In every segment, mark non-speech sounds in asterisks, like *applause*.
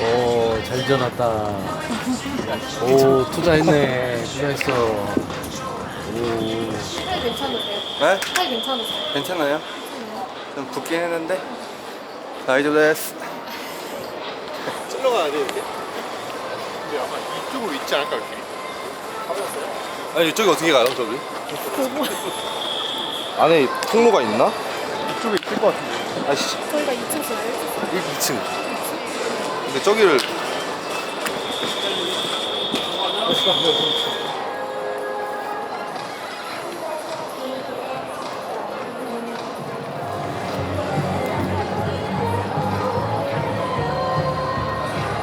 오, 잘 전왔다. 오, 투자했네. 투자했어. 오, 팔 괜찮으세요? 네? 팔 괜찮으세요? 괜찮아요? 좀 붓긴 했는데 다이조 데스 찔러 가야 돼 이렇게? 근데 아마 이쪽으로 있지 않을까 이렇게? 아니 이쪽이 어떻게 가요 저기? 안에 통로가 있나? 이쪽에 있을 것 같은데 아씨 저희 가 2층 써요. 2층 근데 저기를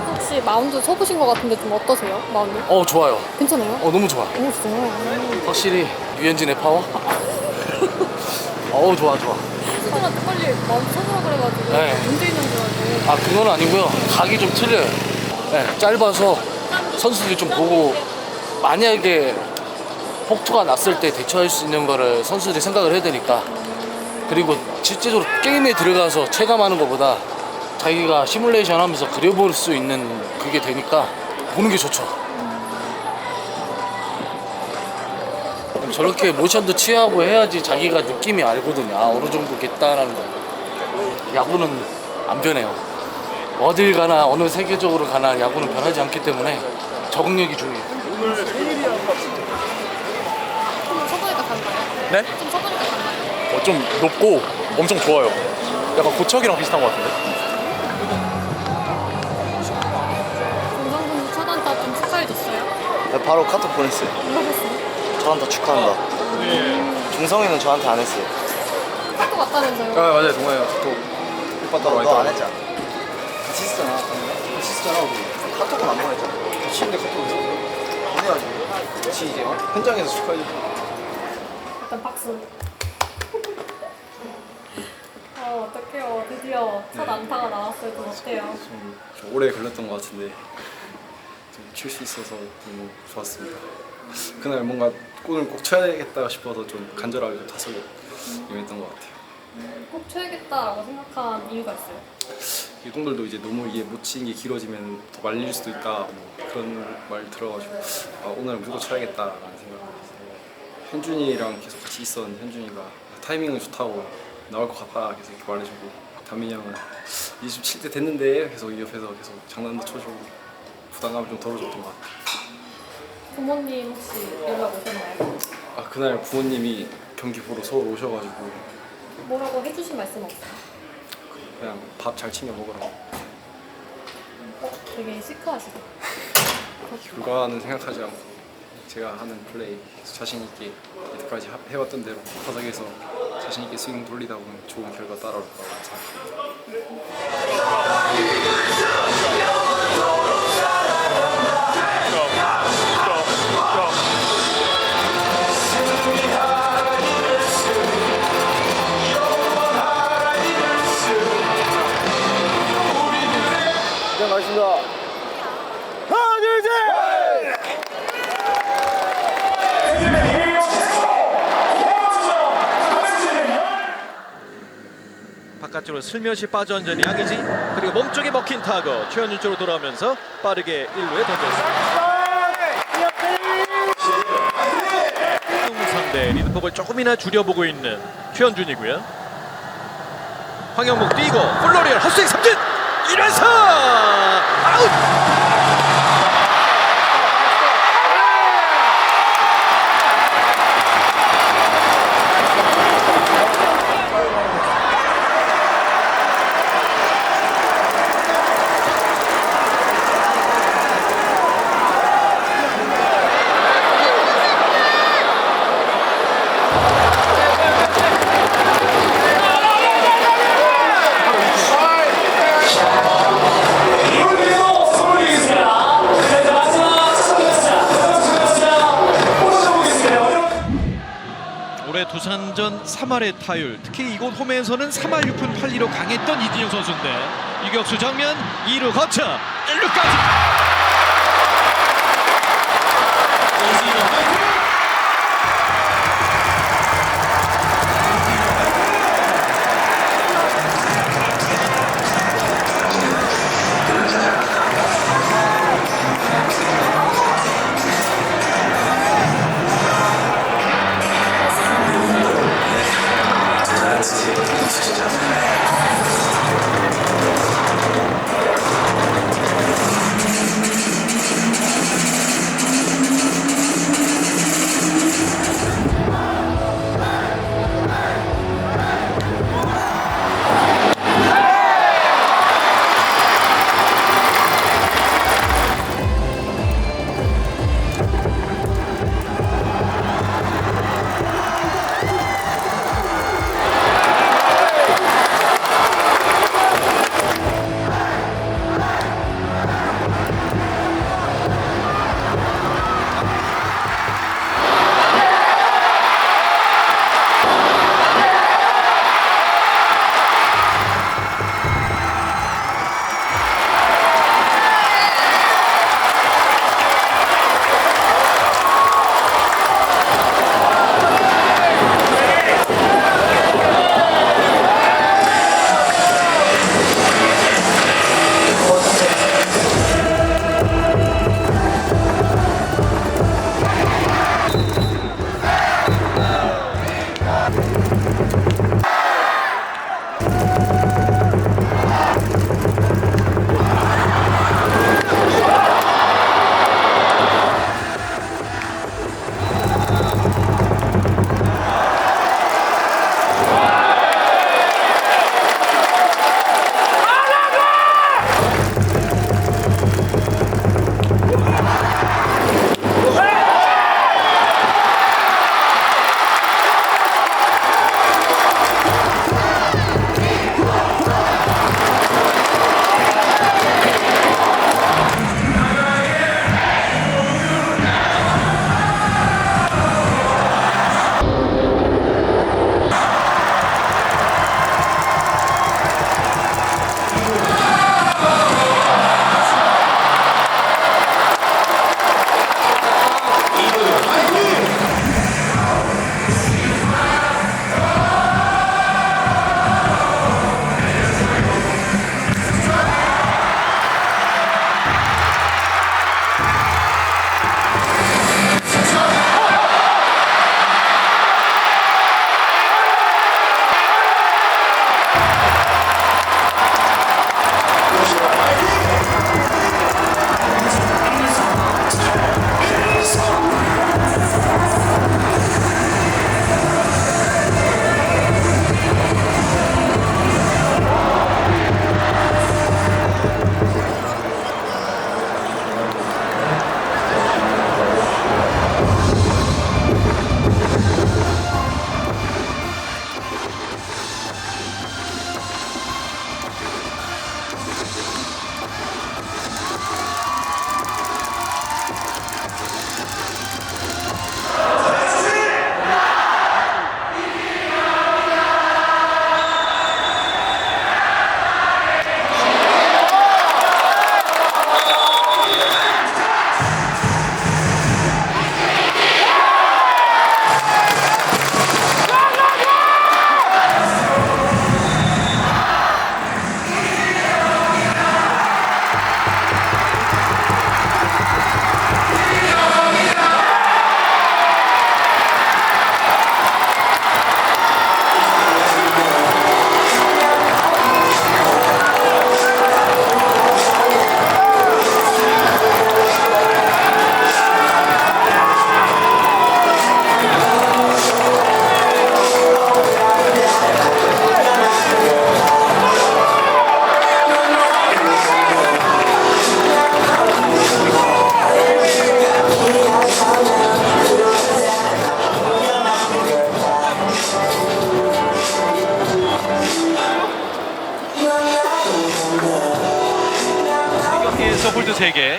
혹시 마운드 쳐보신 것 같은데 좀 어떠세요? 마운드? 어, 좋아요. 괜찮아요? 어, 너무 좋아. 오 진짜요? 확실히 유현진의 파워? *laughs* 어우, 좋아, 좋아. 선수들한테 빨리 마운드 쳐보라 그래가지고 네. 문제 있는 줄 알고 아, 그건 아니고요. 각이 좀 틀려요. 네, 짧아서 선수들이 좀 보고 만약에 폭투가 났을 때 대처할 수 있는 거를 선수들이 생각을 해야 되니까 그리고 실제적으로 게임에 들어가서 체감하는 것보다 자기가 시뮬레이션 하면서 그려볼 수 있는 그게 되니까 보는 게 좋죠. 저렇게 모션도 취하고 해야지 자기가 느낌이 알거든요. 아, 어느 정도겠다라는 거. 야구는 안 변해요. 어딜 가나 어느 세계적으로 가나 야구는 변하지 않기 때문에 적응력이 중요해요. 좀 서보니까 간가요? 네? 좀 서보니까 간가요? 어, 좀 높고 엄청 좋아요 약간 고척이랑 비슷한 것 같은데 공성군 차단타 좀 축하해줬어요? 네, 바로 카톡 보냈어요 물어봤어요? 저한테 축하한다. 중성이는 저한테 안 했어요. 할것 같다면서요? 아 맞아요. 동아요. 또 일바따로 너 안 했잖아. 같이 있었잖아 같이 있었잖아 우리. 카톡은 안 보냈잖아. 같이 있는데 카톡 보내야지. 같이 이제 현장에서 축하해줘. 일단 박수. 어, *laughs* 어떡해요. 드디어 첫 안타가 나왔어요. 좀 어때요? 좀, 좀 오래 걸렸던 것 같은데 좀 칠 수 있어서 너무 좋았습니다. 그날 뭔가 골을 꼭 쳐야겠다 싶어서 좀 간절하게 좀 타석에 임했던 것 같아요. 꼭 쳐야겠다라고 생각한 이유가 있어요. 유동들도 이제 너무 이게 못 치는 게 길어지면 더 말릴 수도 있다 뭐 그런 말 들어가지고 아, 오늘 무조건 쳐야겠다라는 생각을 해서 현준이랑 계속 같이 있었는데 현준이가 타이밍은 좋다고 나올 것 같다 계속 이렇게 말해주고 담민이 형은 27대 됐는데 계속 옆에서 계속 장난도 쳐주고 부담감을 좀 덜어줬던 것 같아요. 부모님 혹시 연락 오셨나요? 아 그날 부모님이 경기 보러 서울 오셔가지고 뭐라고 해주신 말씀 없어요? 그냥 밥 잘 챙겨 먹으라고 어, 되게 시크하시다. 결과는 생각하지 않고 제가 하는 플레이 자신 있게 하- 해왔던 대로 바닥에서 자신 있게 스윙 돌리다 보면 좋은 결과 따라올 거라고 생각합니다. 바깥쪽으로 슬며시 빠져앉은 양의지 그리고 몸쪽에 먹힌 타거 최현준 쪽으로 돌아오면서 빠르게 1루에 던졌습니다. 상대 리드폭을 조금이나 줄여보고 있는 최현준이고요. 황영목 뛰고 플로리얼 헛스윙 삼진 1회사 아웃 두산전 3할의 타율. 특히 이곳 홈에서는 3할 6푼 8리로 강했던 이진영 선수인데 유격수 정면 2루 거쳐 1루까지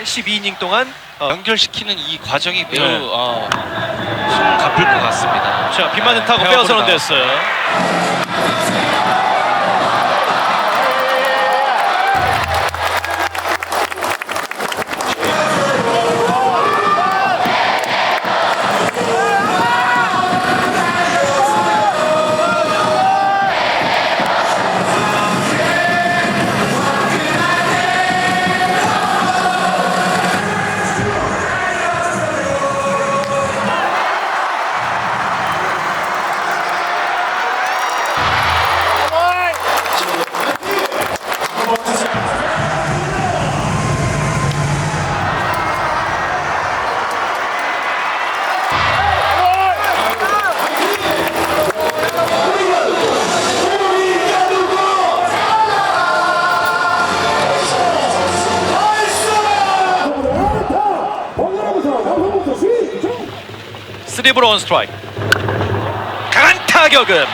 12이닝 동안 어, 연결시키는 이 과정이 매우 네. 어, 숨을 갚을 것 같습니다. 자 빗맞은 타고 배워버리다. 빼어서는 됐어요. 쓰리브로 원 스트라이크. 강한 타격은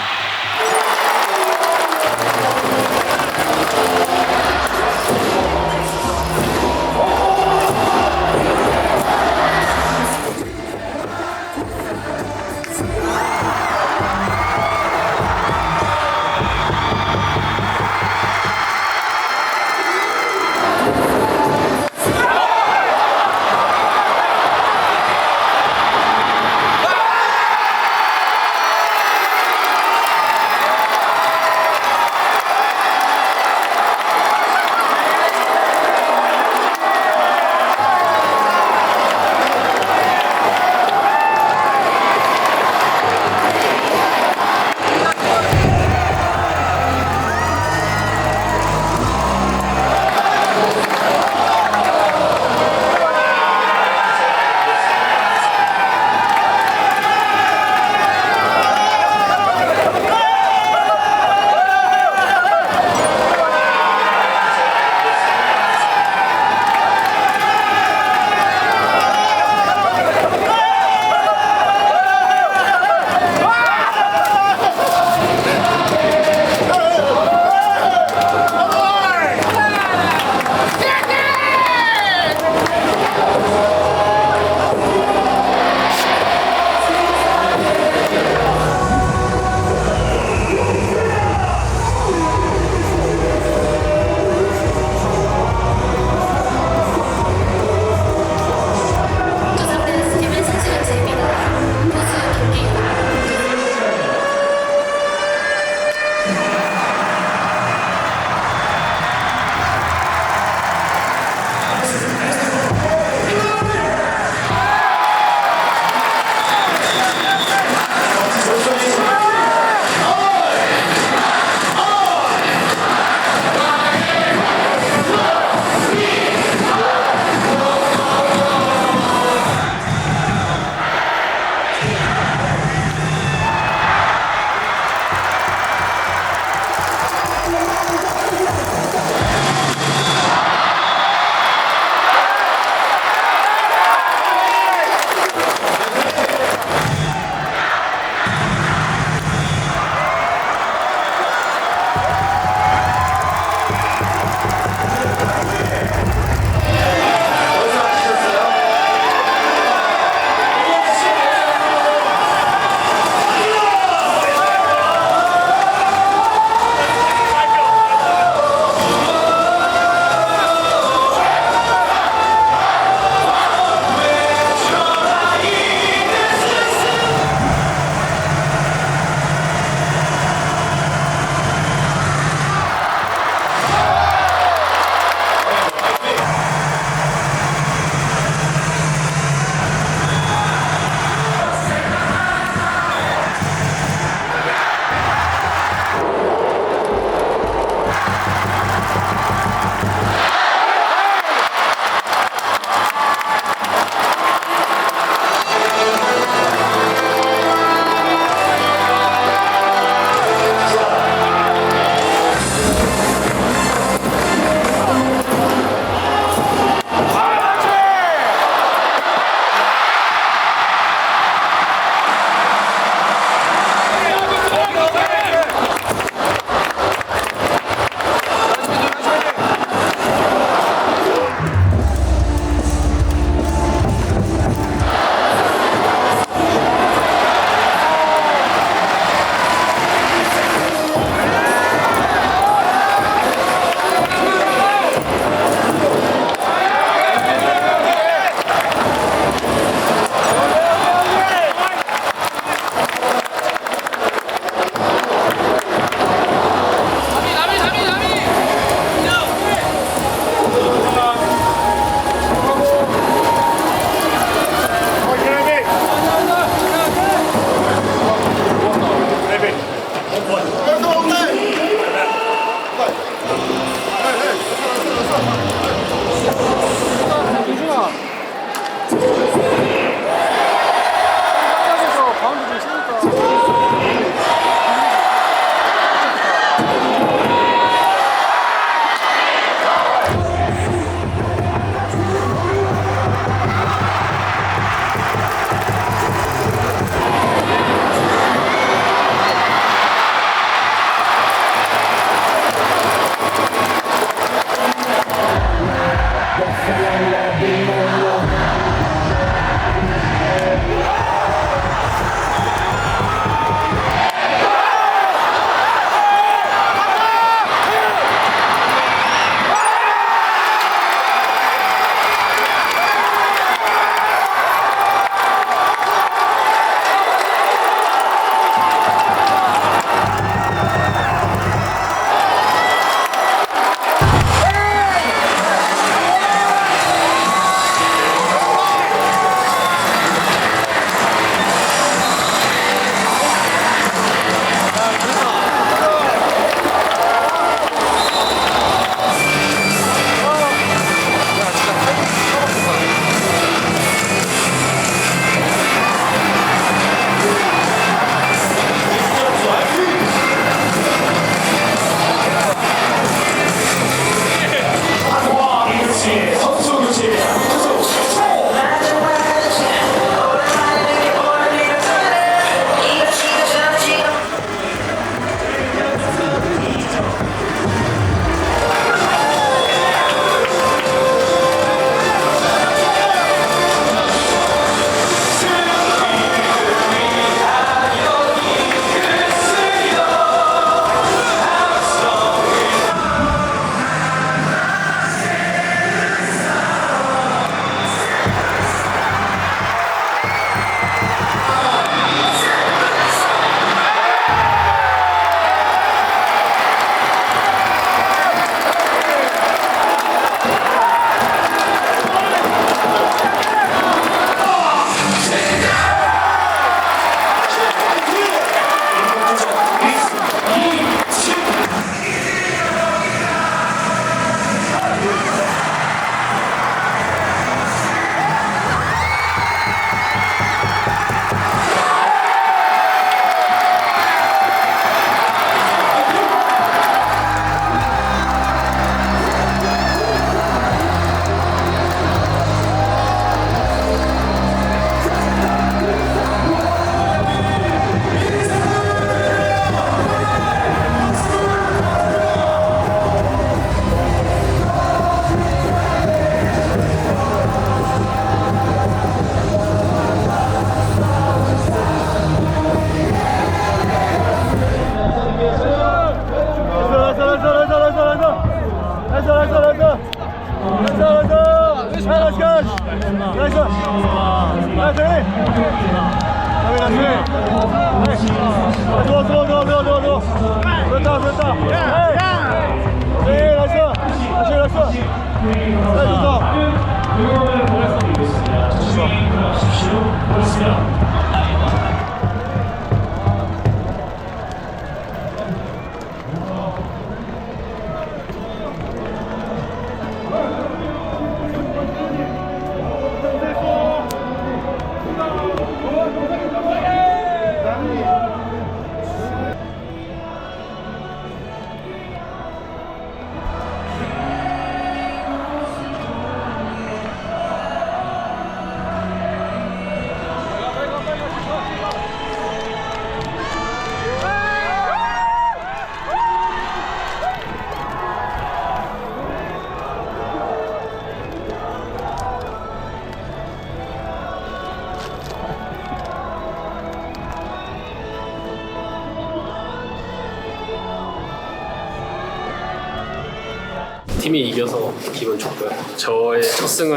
저의 첫 승은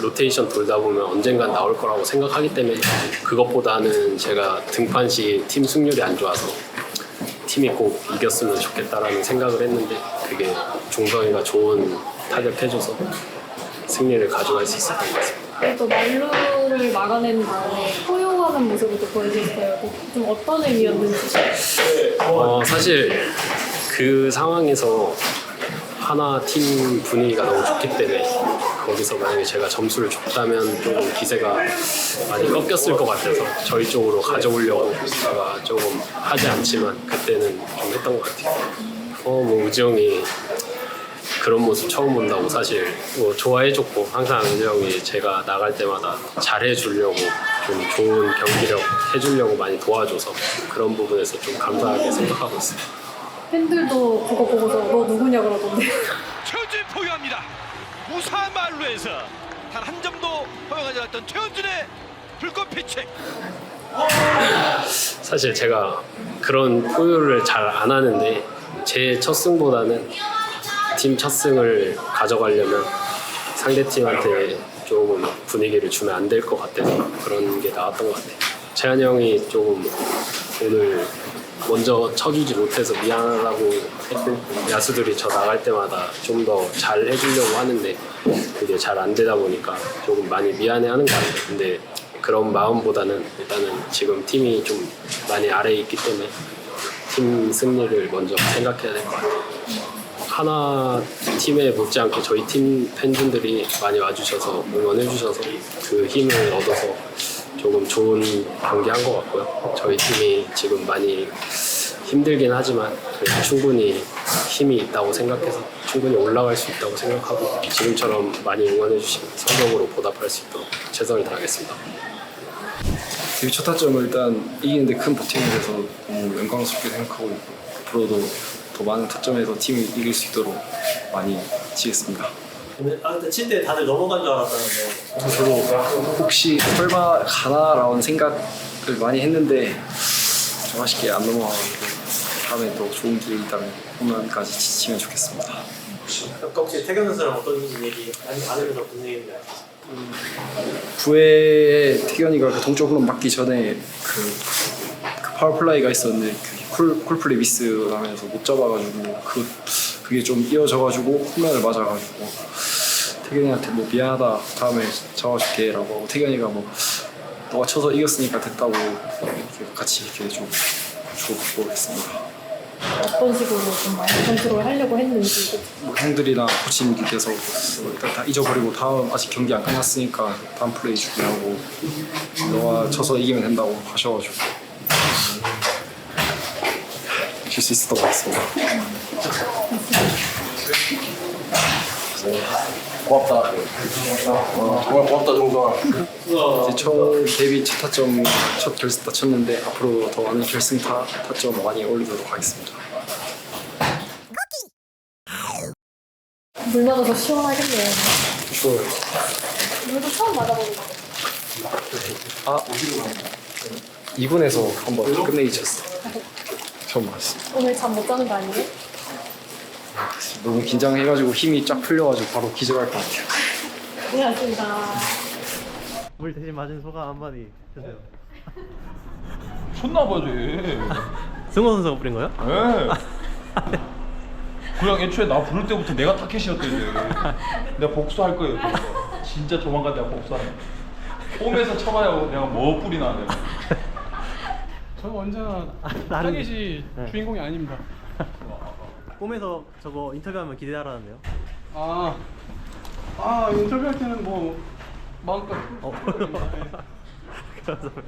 로테이션 돌다 보면 언젠간 나올 거라고 생각하기 때문에 그것보다는 제가 등판 시 팀 승률이 안 좋아서 팀이 꼭 이겼으면 좋겠다라는 생각을 했는데 그게 종성이가 좋은 타격해줘서 승리를 가져갈 수 있었던 것 같습니다. 또 말루를 막아낸 다음에 포용하는 모습을 보여줬어요. 좀 어떤 의미였는지. 어, 사실 그 상황에서 하나 팀 분위기가 너무 좋기 때문에 거기서 만약에 제가 점수를 줬다면 조금 기세가 많이 꺾였을 것 같아서 저희 쪽으로 가져오려고 제가 조금 하지 않지만 그때는 좀 했던 것 같아요. 어, 뭐 우지영이 그런 모습 처음 본다고 사실 뭐 좋아해줬고 항상 형이 제가 나갈 때마다 잘해주려고 좀 좋은 경기력 해주려고 많이 도와줘서 그런 부분에서 좀 감사하게 생각하고 있어요. 팬들도 그거 보고서 너 누구냐 그러던데. 최현준 포유합니다. 무사 말루에서 단 한 점도 허용하지 않았던 최현준의 불꽃 피칭. 사실 제가 그런 포유를 잘 안 하는데 제 첫 승보다는 팀 첫 승을 가져가려면 상대 팀한테 조금 분위기를 주면 안 될 것 같아서 그런 게 나왔던 것 같아요. 재한이 형이 조금 오늘 먼저 쳐주지 못해서 미안하다고 야수들이 저 나갈 때마다 좀 더 잘 해주려고 하는데 그게 잘 안 되다 보니까 조금 많이 미안해하는 것 같아요. 근데 그런 마음보다는 일단은 지금 팀이 좀 많이 아래에 있기 때문에 팀 승리를 먼저 생각해야 될 것 같아요. 하나 팀에 못지않게 저희 팀 팬분들이 많이 와주셔서 응원해주셔서 그 힘을 얻어서 조금 좋은 경기 한 것 같고요. 저희 팀이 지금 많이 힘들긴 하지만 그래도 충분히 힘이 있다고 생각해서 충분히 올라갈 수 있다고 생각하고 지금처럼 많이 응원해 주시면 성적으로 보답할 수 있도록 최선을 다하겠습니다. 데뷔 첫 타점을 일단 이기는데 큰 보탬이 돼서 너무 영광스럽게 생각하고 있고 앞으로도 더 많은 타점에서 팀이 이길 수 있도록 많이 치겠습니다. 근데 아 근데 칠때 다들 넘어간 줄 알았다는데 저도 혹시 설마 가나라는 생각을 많이 했는데 좀 아쉽게 안 넘어가고 다음에 또 좋은 기회 있다면 홈런까지 치면 좋겠습니다. 혹시 태경 선수랑 어떤 얘기 안, 안 해서 무슨 얘기인가요? 9회에 태견이가 그 동쪽 홈런 맞기 전에 그, 그 파워 플라이가 있었는데 그 콜, 콜플레이 미스 하면서 못 잡아가지고 그, 그게 좀 이어져가지고 홈런을 맞아가지고 태견이한테 뭐 미안하다 다음에 잡아줄게 라고 하고 태견이가 뭐 너가 쳐서 이겼으니까 됐다고 이렇게 같이 이렇게 좀 주고받고 했습니다. 어떤 식으로 좀 많이 컨트롤 하려고 했는지. 뭐 형들이나 코치님께서 뭐 일단 다 잊어버리고 다음 아직 경기 안 끝났으니까 다음 플레이 준비하고 너가 쳐서 이기면 된다고 하셔가지고 질수 있었던 것 같습니다. 고맙다. 어, 정말 고맙다 정동아. 이제 처음 데뷔 첫 타점 첫 결승 다쳤는데 앞으로 더 많은 결승 타, 타점 많이 올리도록 하겠습니다. 물 맞아서 시원하겠네요. 좋아요. 물도 처음 맞아보는 거. 아 2군에서 한번 끝내기 쳤어. 처음 봤어. 오늘 잠 못 자는 거 아니에요? 너무 긴장해가지고 힘이 쫙 풀려가지고 바로 기절할 것 같아요. 고생하셨습니다. 물 대신 맞은 소감 한마디 해주세요 *laughs* 미쳤나 봐지. 승호 선수가 뿌린 거요? 예. 그냥 애초에 나 부를 때부터 내가 타켓이었대 이제. 내가 복수할 거예요. 그래서. 진짜 조만간 내가 복수하네. 홈에서 쳐봐요. 내가 뭐 뿌리나 내가. 저 언제나 나름- 타겟이 네. 주인공이 아닙니다. 꿈에서 저거 인터뷰하면 기대하라는데요. 아, 아 인터뷰할 때는 뭐 마음껏. 어. *laughs* 감사합니다.